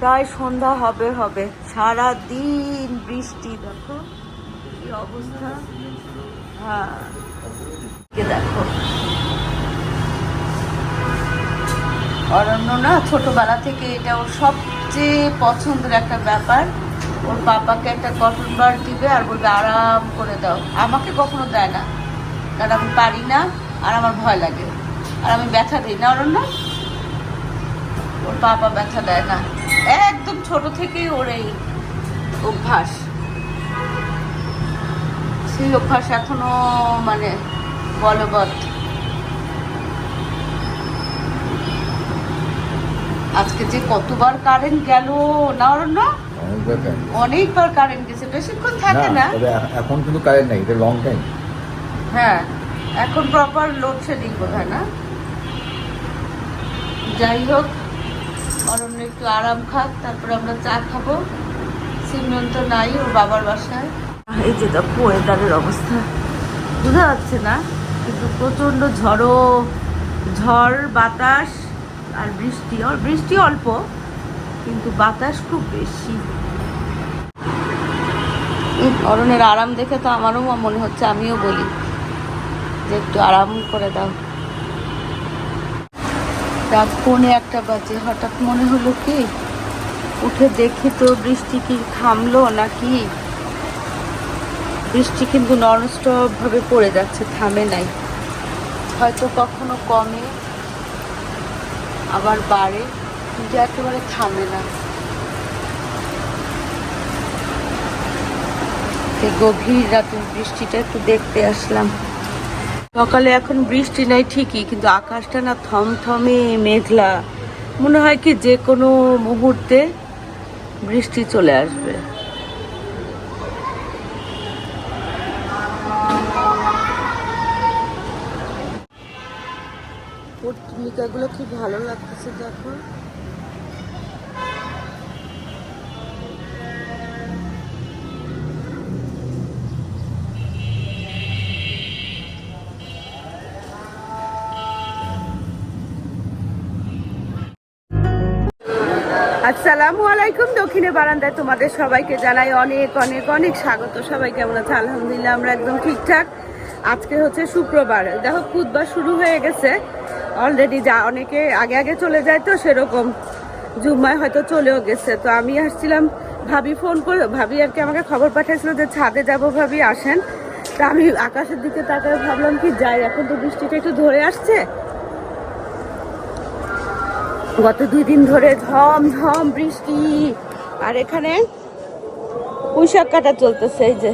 প্রায় সন্ধ্যা হবে হবে। সারা দিন বৃষ্টি, দেখো। কি অবস্থা? হ্যাঁ। দেখো। অরণ্য না ছোটবেলা থেকে এটা ওর সবচেয়ে পছন্দের একটা ব্যাপার। ওর পাপাকে একটা কটন বার দিবে আর বলবে, আরাম করে দাও। আমাকে কখনো দেয় না। কারণ আমি পারি না আর আমার ভয় লাগে। আর আমি ব্যথা দিই না অরণ্য? ওর পাপা ব্যথা দেয় না। একদম ছোট থেকেই ওর এই অভ্যাস। সেই অভ্যাস এখনও মানে বলবৎ। আজকে যে কতবার কারেন্ট গেল না অরণ্য? অনেক অনেকবার কারেন্ট গেছে বেশিক্ষণ থাকে না এখন কিন্তু কারেন্ট নাই এটা লং টাইম হ্যাঁ এখন প্রপার লোডশেডিং বোধ হয় না? যাই হোক অরণ্য একটু আরাম খাক তারপরে আমরা চা খাব। সিমরন তো নাই ওর বাবার বাসায়। এই যে দেখো ওয়েদারের অবস্থা। বোঝা যাচ্ছে না কিন্তু প্রচণ্ড ঝড়ো ঝড় বাতাস আর বৃষ্টি। আর বৃষ্টি অল্প কিন্তু বাতাস খুব বেশি। উম, অরণ্যের আরাম দেখে তো আমারও মনে হচ্ছে আমিও বলি যে একটু আরাম করে দাও। রাত পৌনে একটা বাজে। হঠাৎ মনে হলো কি, উঠে দেখি তো বৃষ্টি কি থামলো নাকি? বৃষ্টি কিন্তু ননস্টপ ভাবে পড়ে যাচ্ছে, থামে নাই। হয়তো কখনো কমে, আবার বাড়ে, কিন্তু একেবারে থামে না। গভীর রাতের বৃষ্টিটা একটু দেখতে আসলাম। সকালে এখন বৃষ্টি নাই ঠিকই, কিন্তু আকাশটা না থমথমে মেঘলা। মনে হয় কি যে কোনো মুহূর্তে বৃষ্টি চলে আসবে। পত্রিকাগুলো কি ভালো লাগতেছে দেখো? আলাইকুম। দক্ষিণে বারান্দায় তোমাদের সবাইকে জানাই অনেক অনেক অনেক স্বাগত। সবাই কেমন আছে? আলহামদুলিল্লাহ, আমরা একদম ঠিকঠাক। আজকে হচ্ছে শুক্রবার। দেখো খুদবার শুরু হয়ে গেছে। অলরেডি যা অনেকে আগে আগে চলে যায় তো সেরকম। জুম্মায় হয়তো চলেও গেছে। তো আমি আসছিলাম ভাবি ফোন করে, ভাবি আর কি আমাকে খবর পাঠিয়েছিল যে ছাদে যাব ভাবি, আসেন। তা আমি আকাশের দিকে তাকায় ভাবলাম কি যাই, এখন তো বৃষ্টিটা একটু ধরে আসছে। গত দুই দিন ধরে ঝম বৃষ্টি। আর এখানে পুঁইশাক কাটা চলতেছে, এই যে।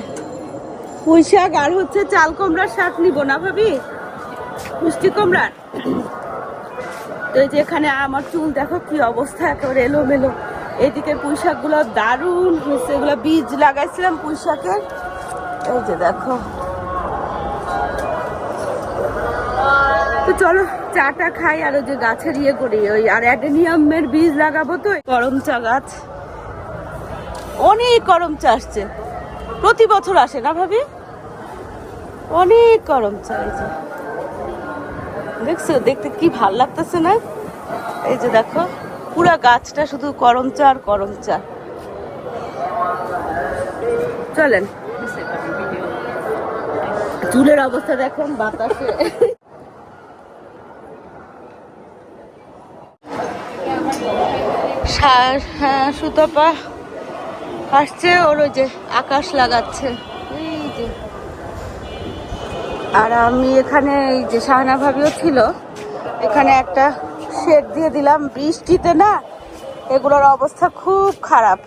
পুঁইশাক আর হচ্ছে চাল কুমড়ার শাক নিব না ভাবি? পুষ্টি কুমড়ার? তো এই যে এখানে আমার চুল, দেখো কি অবস্থা, একেবারে এলোমেলো। এইদিকে পুঁইশাকগুলো দারুণ হয়েছে, এগুলো বীজ লাগাইছিলাম পুঁইশাকের। এই যে দেখো তো চলো চাটা খাই আর ওই যে গাছের ইয়ে করি, ওই আর অ্যাডেনিয়ামের বীজ লাগাবো তো করম চা গাছ। অনেক করম চা আসছে। প্রতি বছর আসে না ভাবি? অনেক করম চা এই যে। দেখছ? দেখতে কি ভালো লাগতেছে না? এই যে দেখো, পুরা গাছটা শুধু করম চা আর করম চা। চলেন। চুলের অবস্থা দেখুন, বাতাসে সার হ্যাঁ সুতপা আসছে, ওর ওই যে আকাশ লাগাচ্ছে। এই যে। আর আমি এখানে এই যে শাহানা ভাবিও ছিল, এখানে একটা শেড দিয়ে দিলাম। বৃষ্টিতে না, এগুলোর অবস্থা খুব খারাপ।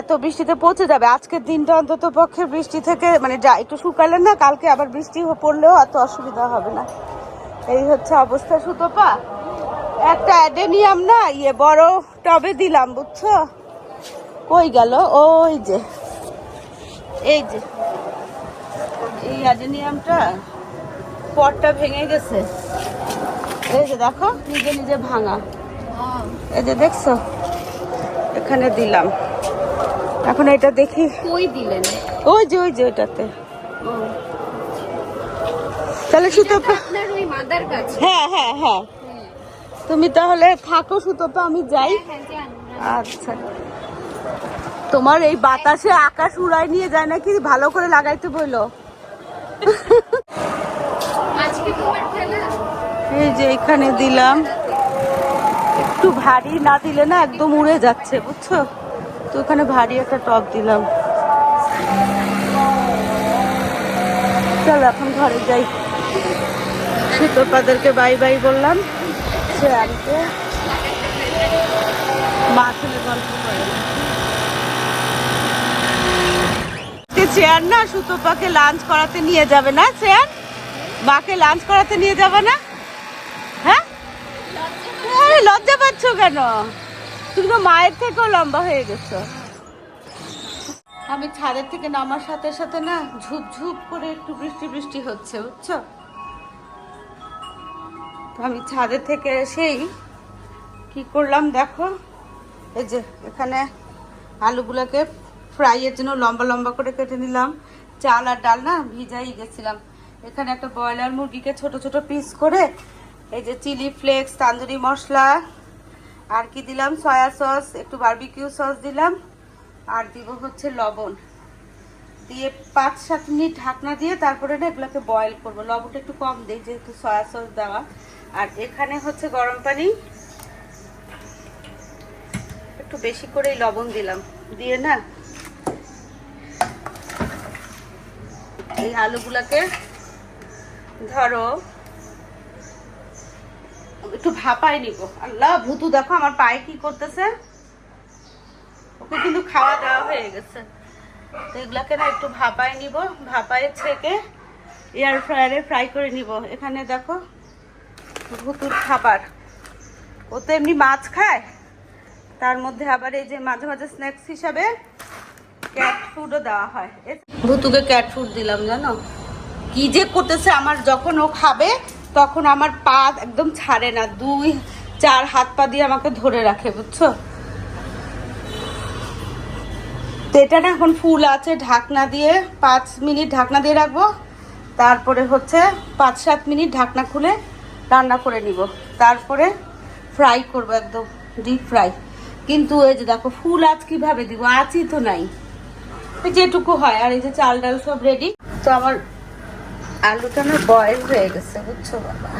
এত বৃষ্টিতে পচে যাবে। আজকের দিনটা অন্তত পক্ষে বৃষ্টি থেকে মানে যা একটু শুকালে না, কালকে আবার বৃষ্টি পড়লেও অত অসুবিধা হবে না। এই হচ্ছে অবস্থা সুতপা। একটা অ্যাডেনিয়াম না ইয়ে বড় টবে দিলাম বুঝছ? কই গেল? ওই যে এই যে এই অ্যাডেনিয়ামটা পটটা ভেঙে গেছে। এই যে দেখো নিজে নিজে ভাঙা। এই যে দেখছ এখানে দিলাম। এখন এটা দেখি। কই দিলেন? ওই যে ওই যে ওইটাতে। তাহলে সুতপা আপনার ওই মাদার গাছ। হ্যাঁ হ্যাঁ হ্যাঁ। তুমি তাহলে থাকো সুতপা আমি যাই। হ্যাঁ আচ্ছা। তোমার এই বাতাসে আকাশ উড়ায় নিয়ে যায় নাকি? ভালো করে লাগাইতে বলল এই যে এখানে দিলাম। একটু ভারী না দিলে না একদম উড়ে যাচ্ছে বুঝছ? তো ওখানে ভারী একটা টপ দিলাম। চল এখন ঘরে যাই। সুতোপাদেরকে বাই বাই বললাম। আনতে মা ছেলে গল্প করে। চেয়ার না, সুতোপাকে লাঞ্চ করাতে নিয়ে যাবে না, চেয়ার? মাকে লাঞ্চ করাতে নিয়ে যাবে না? হ্যাঁ? লজ্জা পাচ্ছ কেন? তুমি তো মায়ের থেকেও লম্বা হয়ে গেছো। আমি ছাদের থেকে নামার সাথে সাথে না ঝুপ ঝুপ করে একটু বৃষ্টি বৃষ্টি হচ্ছে, বুঝছ? তো আমি ছাদের থেকে এসেই কি করলাম দেখো? এই যে এখানে আলুগুলোকে ফ্রাইয়ের জন্য লম্বা লম্বা করে কেটে নিলাম। চাল আর ডাল না ভিজাই গেছিলাম। এখানে একটা ব্রয়লার মুরগিকে ছোট ছোট পিস করে এই যে চিলি ফ্লেক্স, তান্দুরি মশলা, আর কি দিলাম? সয়া সস, একটু বারবিকিউ সস দিলাম। আর দিব হচ্ছে লবণ। দিয়ে পাঁচ সাত মিনিট ঢাকনা দিয়ে তারপরে না এগুলোকে বয়েল করব। লবণটা একটু কম দিই, যেহেতু সয়া সস দেওয়া। আর এখানে হচ্ছে গরম পানি। একটু বেশি করেই লবণ দিলাম। দিয়ে না এই আলুগুলাকে ধরো, একটু ভাপাই নিব। আল্লাহ, ভুতু, দেখো আমার পায়ে কি করতেছে। ওকে কিন্তু খাওয়া দাওয়া হয়ে গেছে। তো এগুলাকে না একটু ভাপায় নিব। ভাপায় ছেঁকে এয়ার ফ্রায়ারে ফ্রাই করে নিব। এখানে দেখো ভুতুর খাবার। ও তো এমনি মাছ খায়। তার মধ্যে আবার এই যে মাঝে মাঝে স্ন্যাক্স হিসাবে ক্যাট ফুডও দেওয়া হয়। ভুতুকে ক্যাট ফুড দিলাম, জানো? কি যে করতেছে আমার যখন ও খাবে, তখন আমার পা একদম ছাড়ে না। দুই, চার হাত পা দিয়ে আমাকে ধরে রাখে, বুঝছ? এটা না এখন ফুল আছে, ঢাকনা দিয়ে পাঁচ মিনিট ঢাকনা দিয়ে রাখব। তারপরে হচ্ছে পাঁচ সাত মিনিট ঢাকনা খুলে রান্না করে নিব। তারপরে ফ্রাই করব একদম ডিপ ফ্রাই কিন্তু এই যে দেখো, ফুল আজ কীভাবে দিব? আজই তো নাই। যেটুকু হয়, আর এই যে চাল ডাল সব রেডি তো আমার আলুটা না বয়েল হয়ে গেছে, বুঝছ? বাবা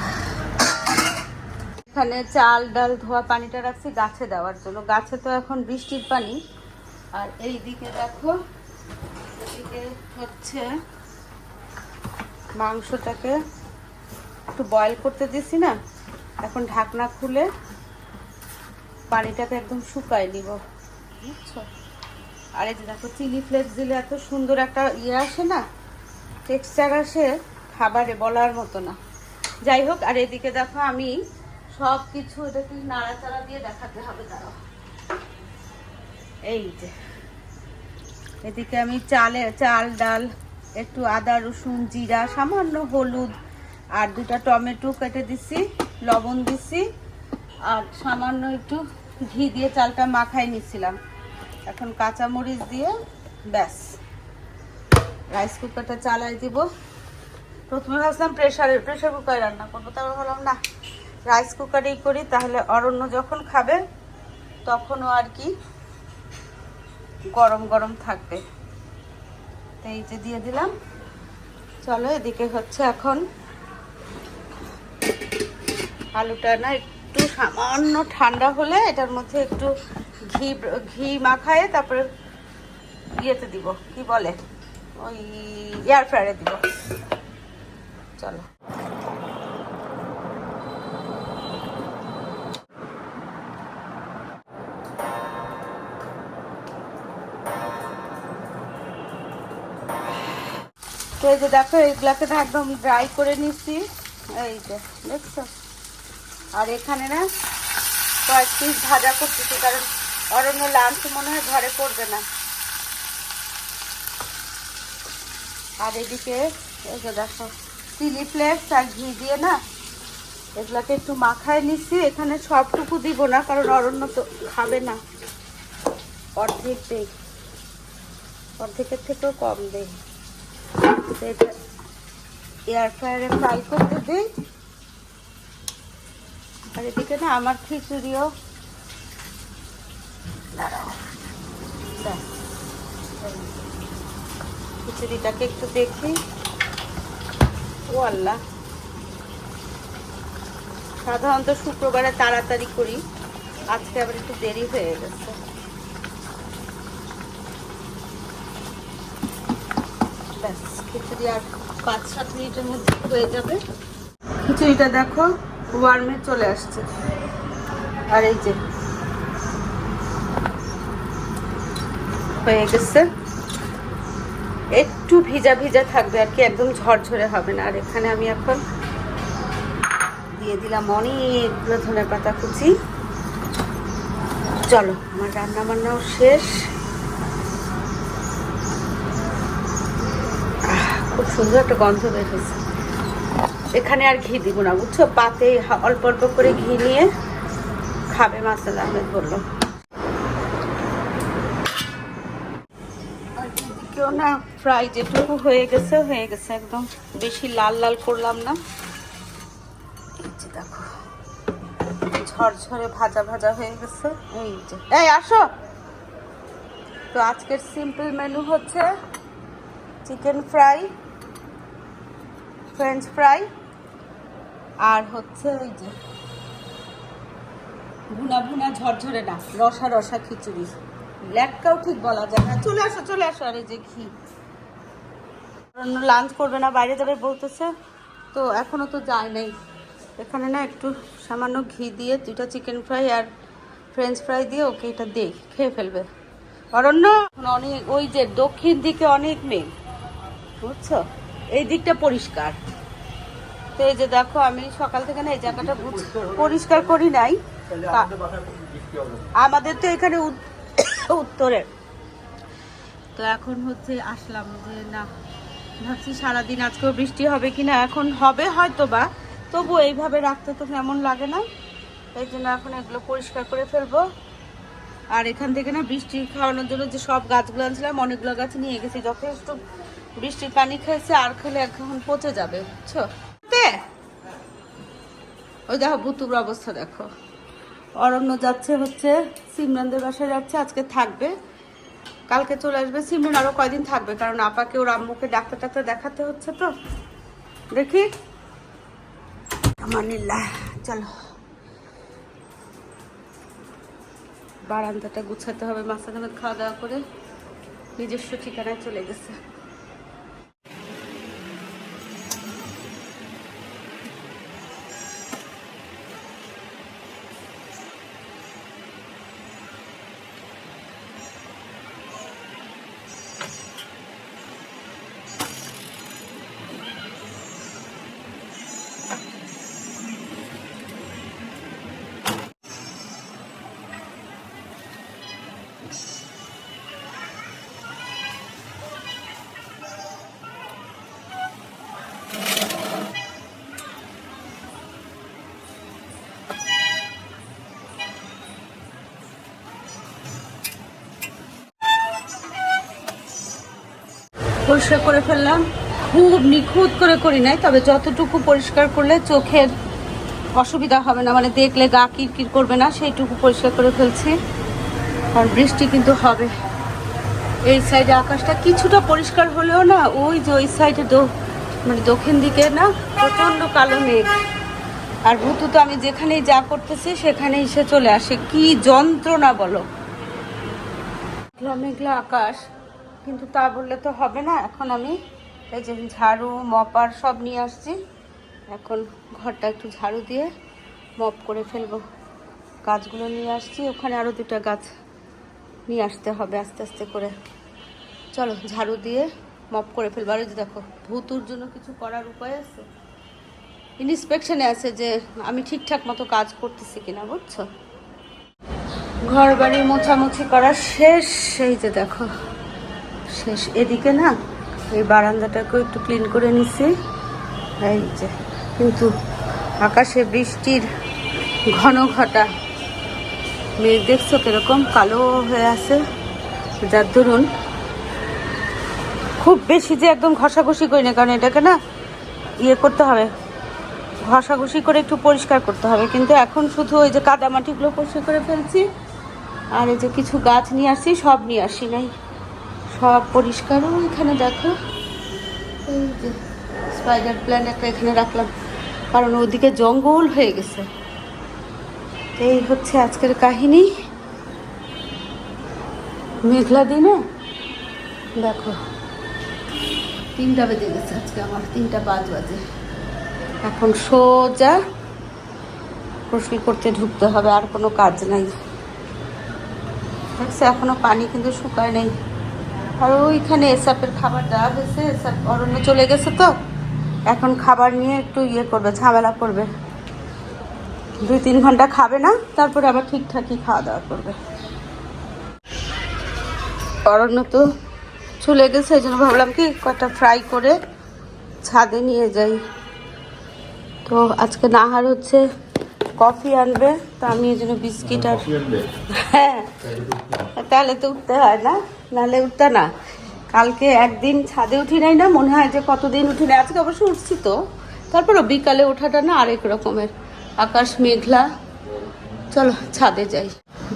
এখানে চাল ডাল ধোয়া পানিটা রাখছি গাছে দেওয়ার জন্য। গাছে তো এখন বৃষ্টির পানি। আর এই দিকে দেখো, এদিকে হচ্ছে মাংসটাকে একটু বয়েল করতে দিছি না, এখন ঢাকনা খুলে পানিটাকে একদম শুকাই নিব। বুঝছ? আর এই যে দেখো চিলি ফ্লেক্স দিলে এত সুন্দর একটা ইয়ে আসে না টেক্সচার আসে খাবারে বলার মতো না। যাই হোক, আর এদিকে দেখো আমি সব কিছু এটাকে নাড়াচাড়া দিয়ে দেখাতে হবে, দাঁড়াও। এই যে, এদিকে আমি চালে, চাল, ডাল, একটু আদা, রসুন, জিরা, সামান্য হলুদ আর দুটা টমেটো কেটে দিছি, লবণ দিছি, আর সামান্য একটু ঘি দিয়ে চালটা মাখাই নিছিলাম। এখন কাঁচা মরিচ দিয়ে ব্যাস। রাইস কুকারটা চালাই দিব। প্রথমে ভাবছিলাম প্রেশারে প্রেশার কুকারে রান্না করব, তারপর ভাবলাম না রাইস কুকারেই করি, তাহলে অরণ্য যখন খাবে, তখনও আর কি গরম গরম থাকবে। তো এই যে দিয়ে দিলাম। চলো, এদিকে হচ্ছে এখন আলুটা না একটু সামান্য ঠান্ডা হলে এটার মধ্যে একটু ঘি ঘি মাখায় তারপরে ইয়েতে দিব, কি বলে? ওই এয়ার ফ্রায়ারে দিব। চলো। তো এই যে দেখো, এইগুলাকে না একদম ড্রাই করে নিচ্ছি। এই যে, দেখছ? আর এখানে না কয়েক পিস ভাজা করতেছি, কারণ অরণ্য লাঞ্চ মনে হয় ঘরে করবে না। আর এদিকে এই যে দেখো চিলি ফ্লেক্স আর ঘি দিয়ে না এগুলাকে একটু মাখায় নিচ্ছি। এখানে সবটুকু দিব না, কারণ অরণ্য তো খাবে না। অর্ধেক দেই অর্ধেকের থেকেও কম দেই এয়ার ফ্রায়ারে ফ্রাই করতে দিই। আর এদিকে না আমার খিচুড়িও। খিচুড়িটাকে একটু দেখি। ও আল্লাহ। সাধারণত শুক্রবারে তাড়াতাড়ি করি। আজকে আবার একটু দেরি হয়ে গেছে। ব্যাস, খিচুড়ি আর পাঁচ সাত মিনিটের মধ্যে হয়ে যাবে। খিচুড়িটা দেখো। ওয়ার্মে চলে আসছে। আর এই যে হয়ে গেছে। একটু ভিজা ভিজা থাকবে আর কি, একদম ঝরঝরে হবে না। আর এখানে আমি এখন দিয়ে দিলাম অনেকগুলো ধনে পাতা কুচি। চলো, আমার রান্না বান্নাও শেষ খুব সুন্দর একটা গন্ধ বের হয়েছে। এখানে আর ঘি দিব না, বুঝছ? পাতে অল্প অল্প করে ঘি নিয়ে খাবে মাসাল আহমেদ বলল এদিকেও না ফ্রাই যেটুকু হয়ে গেছে হয়ে গেছে একদম। বেশি লাল লাল করলাম না। দেখো, ঝরঝরে ভাজা ভাজা হয়ে গেছে। এই যে, এই আসো। তো আজকের সিম্পল মেনু হচ্ছে চিকেন ফ্রাই ফ্রেঞ্চ ফ্রাই আর হচ্ছে এই যে ভুনা ভুনা ঝরঝরে না রসা রসা খিচুড়ি। ল্যাটকাও ঠিক বলা যায় না। চলে আসো চলে আসো, আরে যে ঘি। লাঞ্চ করবে না, বাইরে যাবে বলতেছে। তো এখনও তো যায় নাই। এখানে না একটু সামান্য ঘি দিয়ে দুইটা চিকেন ফ্রাই আর ফ্রেঞ্চ ফ্রাই দিয়ে ওকে এটা দেই, খেয়ে ফেলবে। অরণ্য অনেক, ওই যে দক্ষিণ দিকে অনেক মেঘ বুঝছ? এই দিকটা পরিষ্কার। তো এই যে দেখো, আমি সকাল থেকে না এই জায়গাটা পরিষ্কার করি নাই। আমাদের তো এখানে উত্তরে। তো এখন হচ্ছে আসলাম যে, না, ভাবছি সারাদিন আজকেও বৃষ্টি হবে কিনা, এখন হবে হয়তো বা তবু এইভাবে রাখতে তো কেমন লাগে না। এই জন্য এখন এগুলো পরিষ্কার করে ফেলব। আর এখান থেকে না বৃষ্টি খাওয়ানোর জন্য যে সব গাছগুলো আনছিলাম, অনেকগুলো গাছ নিয়ে গেছি। যথেষ্ট বৃষ্টির পানি খেয়েছে, আর খেলে এখন পচে যাবে, বুঝছ? ওই দেখো বুতুর অবস্থা দেখো। অরণ্য যাচ্ছে হচ্ছে, সিমরানদের বাসায় যাচ্ছে, আজকে থাকবে। কালকে চলে আসবে, সিমরান আরও কয়দিন থাকবে? কারণ আপাকে ওর আম্মুকে ডাক্তার টাক্তার দেখাতে হচ্ছে তো। দেখি। আমানিল্লাহ চলো। বারান্দাটা গুছাতে হবে নামে খাওয়া দাওয়া করে নিজস্ব ঠিকানায় চলে গেছে। পরিষ্কার করে ফেললাম। খুব নিখুঁত করে করি নাই, তবে যতটুকু পরিষ্কার করলে চোখের অসুবিধা হবে না মানে দেখলে গা কিরকির করবে না, সেইটুকু পরিষ্কার করে ফেলছি। কারণ বৃষ্টি কিন্তু হবে। এই সাইডে আকাশটা কিছুটা পরিষ্কার হলেও না, ওই যে ওই সাইডে মানে দক্ষিণ দিকে না, প্রচণ্ড কালো মেঘ। আর ভূতু তো আমি যেখানেই যা করতেছি, সেখানেই সে চলে আসে। কি যন্ত্রণা বলো। মেঘলা মেঘলা আকাশ। কিন্তু তা বললে তো হবে না। এখন আমি এই যে ঝাড়ু, মপার সব নিয়ে আসছি। এখন ঘরটা একটু ঝাড়ু দিয়ে মপ করে ফেলব। গাছগুলো নিয়ে আসছি। ওখানে আরও দুটা গাছ নিয়ে আসতে হবে আস্তে আস্তে করে। চলো, ঝাড়ু দিয়ে মপ করে ফেলব। আর দেখো, ভূতুর জন্য কিছু করার উপায় আছে? ইন্সপেকশনে আছে যে আমি ঠিকঠাক মতো কাজ করতেছি কিনা, বুঝছ? ঘর বাড়ি মোছামুছি করা শেষ। সেই যে দেখো শেষ। এদিকে না এই বারান্দাটাকেও একটু ক্লিন করে নিছি। এই যে, কিন্তু আকাশে বৃষ্টির ঘন ঘটা মেঘ, দেখছ কীরকম? কালো হয়ে আছে। যার ধরুন খুব বেশি যে একদম ঘষাঘষি করি না, কারণ এটাকে না ইয়ে করতে হবে। ঘষাঘষি করে একটু পরিষ্কার করতে হবে। কিন্তু এখন শুধু ওই যে কাদামাটিগুলো পরিষ্কার করে ফেলছি, আর এই যে কিছু গাছ নিয়ে আসছি, সব নিয়ে আসি নাই। সব পরিষ্কার এখানে দেখো। এই যে স্পাইডার প্ল্যান একটা এখানে রাখলাম। কারণ ওদিকে জঙ্গল হয়ে গেছে। এই হচ্ছে আজকের কাহিনী। মেঘলা দিনে দেখো, তিনটা বেজে গেছে আজকে আমার, তিনটা পাঁচ বাজে। এখন সোজা গোসল করতে ঢুকতে হবে, আর কোনো কাজ নাই। দেখছে, এখনও পানি কিন্তু শুকায় নেই। আর ওইখানে এসাপের খাবার দেওয়া হয়েছে এসাপ অরণ্য চলে গেছে তো। এখন খাবার নিয়ে একটু ইয়ে করবে, ঝামেলা করবে। দুই তিন ঘণ্টা খাবে না, তারপরে আবার ঠিকঠাকই খাওয়া দাওয়া করবে। অরণ্য তো চলে গেছে, এই জন্য ভাবলাম কি কটা ফ্রাই করে ছাদে নিয়ে যাই। তো আজকে নাহার হচ্ছে কফি আনবে তো আমি এই জন্য বিস্কিট আর হ্যাঁ। তাহলে তো উঠতে হয় না নাহলে উঠতে না। কালকে একদিন ছাদে উঠি নাই না মনে হয় যে কতদিন উঠি নাই। আজকে অবশ্য উঠছি তো। তারপরে বিকালে ওঠাটা না আরেক রকমের। আকাশ মেঘলা। চলো ছাদে যাই।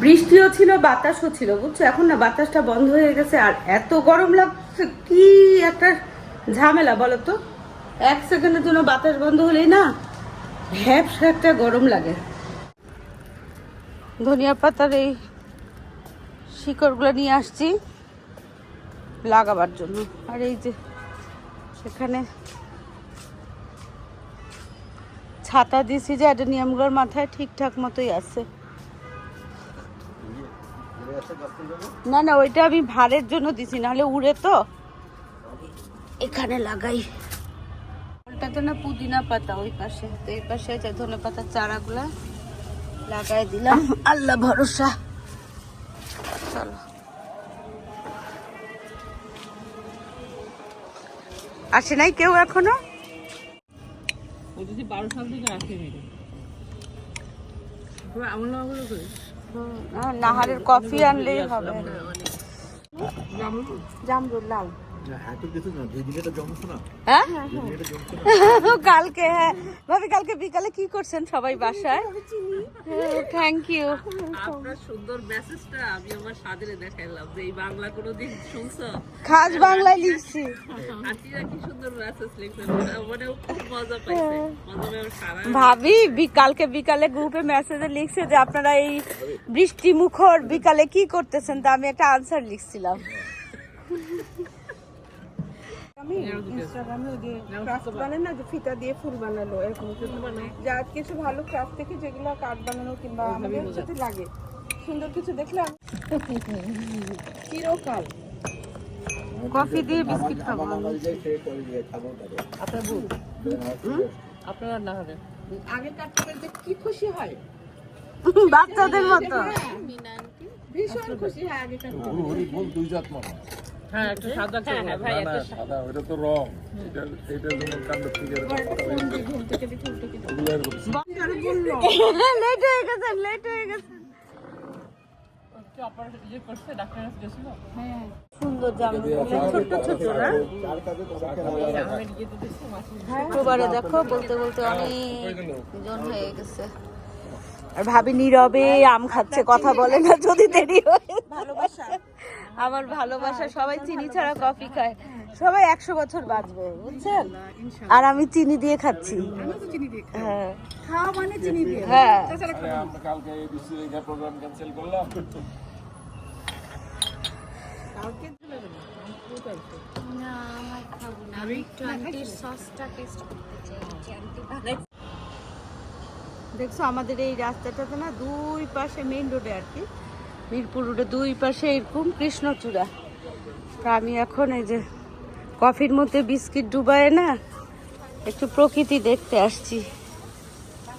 বৃষ্টিও ছিল বাতাসও ছিল বুঝছ? এখন না বাতাসটা বন্ধ হয়ে গেছে আর এত গরম লাগছে কি একটা ঝামেলা বলো তো? এক সেকেন্ডের জন্য বাতাস বন্ধ হলেই না ভ্যাপসা একটা গরম লাগে। ধনিয়া পাতার এই শিকড়গুলো নিয়ে আসছি লাগাবার জন্য। আর এই যে সেখানে ছাতা দিয়েছি যে অ্যাডেনিয়ামগুলোর মাথায় ঠিকঠাক মতোই আছে। না না, ওইটা আমি ভারের জন্য দিছি, নাহলে উড়ে তো। এখানে লাগাই। ওটাতে না পুদিনা পাতা ওই পাশে। তো এই পাশে যে ধনে পাতার চারাগুলা লাগাই দিলাম। আল্লাহ ভরসা। চলো। আসে নাই কেউ এখনও? হুম, না, নাহারের কফি আনলেই হবে। জামরুল। লাল কালকে হ্যাঁ। ভাবি কালকে বিকালে কি করছেন সবাই বাসায়? থ্যাংক ইউ আপনার সুন্দর মেসেজটা আমি আমার সাদরে দেখাইলাম যে এই বাংলা কোনোদিন শুনছো? খাস বাংলায় লিখছি। আন্টিরা কি সুন্দর মেসেজ লিখছেন মানে খুব মজা পাইছে। ভাবি বি- কালকে বিকালে গ্রুপে মেসেজে লিখছে যে আপনারা এই বৃষ্টি মুখর বিকালে কি করতেছেন? তা আমি একটা আনসার লিখছিলাম। আমি ইনস্টাগ্রামে ওই যে ক্রাফট বানায় না যে ফিতা দিয়ে ফুল বানালো এরকম কিছু যে আজ কিছু ভালো ক্রাফট থেকে যেগুলো কাঠ বানানো কিংবা আমাদের সাথে লাগে। সুন্দর কিছু দেখলে চিরকাল। কফি দিয়ে বিস্কিট খাব। আপনারা না হবে। আগের কাঠটা কি খুশি হয়? বাচ্চাদের মতো। ভীষণ খুশি হয় আগের কাঠ হ্যাঁ একটা সাদা হ্যাঁ হ্যাঁ ভাই সাদা ওটা তো রং। এটা এটা যেমন কাণ্ড থেকে ঘুম থেকে দেখে লেট হয়ে লেট হয়ে দেখো বলতে বলতে অনেক জন হয়ে গেছে। আর ভাবি নীরবে আম খাচ্ছে কথা বলে না যদি দেরি হয়। ভালোবাসা। আমার ভালোবাসা সবাই চিনি ছাড়া কফি খায়। সবাই একশো বছর বাঁচবে বুঝছেন? আর আমি চিনি দিয়ে খাচ্ছি। হ্যাঁ। খাওয়া মানে চিনি দিয়ে। হ্যাঁ। এই বিশ্ব প্রোগ্রাম ক্যান্সেল করলাম। দেখছ, আমাদের এই রাস্তাটাতে না দুই পাশে মেইন রোডে আর কি। মিরপুর রোডে দুই পাশে এরকম কৃষ্ণচূড়া। তা আমি এখন এই যে কফির মধ্যে বিস্কিট ডুবায় না একটু প্রকৃতি দেখতে আসছি।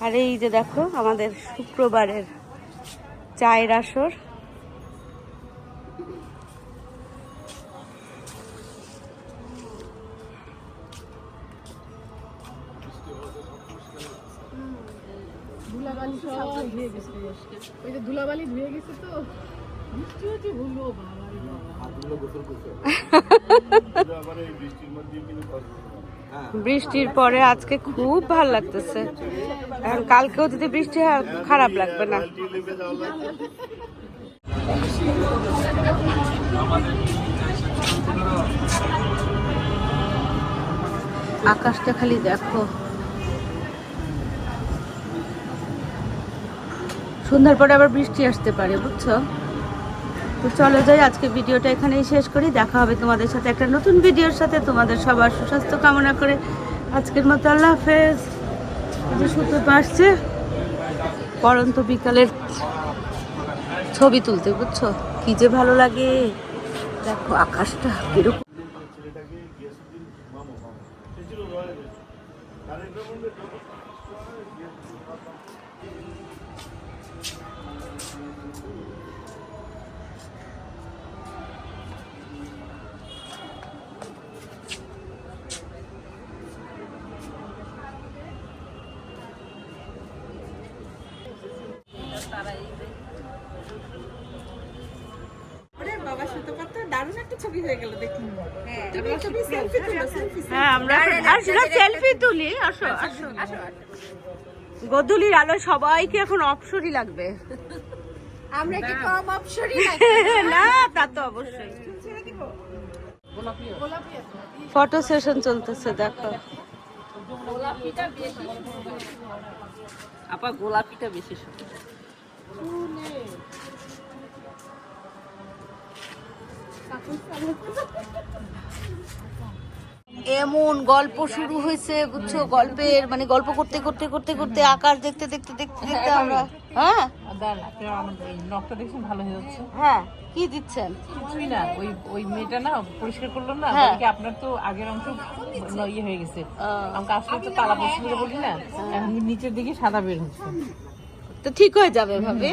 আর এই যে দেখো, আমাদের শুক্রবারের চায়ের আসর। ওই যে ধুলাবালি ধুয়ে গেছে তো। বৃষ্টি হচ্ছে এই বৃষ্টির মধ্যে কিন্তু কষ্ট বৃষ্টির পরে আজকে খুব ভালো লাগতেছে। এখন কালকেও যদি বৃষ্টি হয় খারাপ লাগবে না। আকাশটা খালি দেখো। সন্ধ্যার পরে আবার বৃষ্টি আসতে পারে, বুঝছ? তো চলো যাই, আজকে ভিডিওটা এখানেই শেষ করি। দেখা হবে তোমাদের সাথে একটা নতুন ভিডিওর সাথে। তোমাদের সবার সুস্বাস্থ্য কামনা করে আজকের মতো আল্লাহ হাফেজ। যে সুতো আসছে, পরন্ত বিকালের ছবি তুলতে, বুঝছ? কি যে ভালো লাগে। দেখো আকাশটা কীরকম হয়ে হ্যাঁ আমরা সেলফি তুলি আসো আসো। আসো গদুলির আলো সবাইকে এখন অপসরই লাগবে। আমরা কি কম অপশনই না তা তো অবশ্যই। ফটো সেশন চলতেছে দেখো। গোলাপিটা বেশি আপা গোলাপিটা বেশি সুন্দর। এমন গল্প শুরু হয়েছে বুঝছ? গল্পের মানে গল্প করতে করতে করতে করতে আকাশ দেখতে দেখতে দেখতে দেখতে আমরা হ্যাঁ? ভালো হয়ে যাচ্ছে। হ্যাঁ কি দিচ্ছেন? কিছুই না ওই ওই মেয়েটা না পরিষ্কার করল না হ্যাঁ। আপনার তো আগের অংশ ইয়ে হয়ে গেছে। আমাকে আসলে তো তালা পরিষ্কার বলি না এখন নিচের দিকে সাদা বের হচ্ছে। তো ঠিক হয়ে যাবে ভাবে।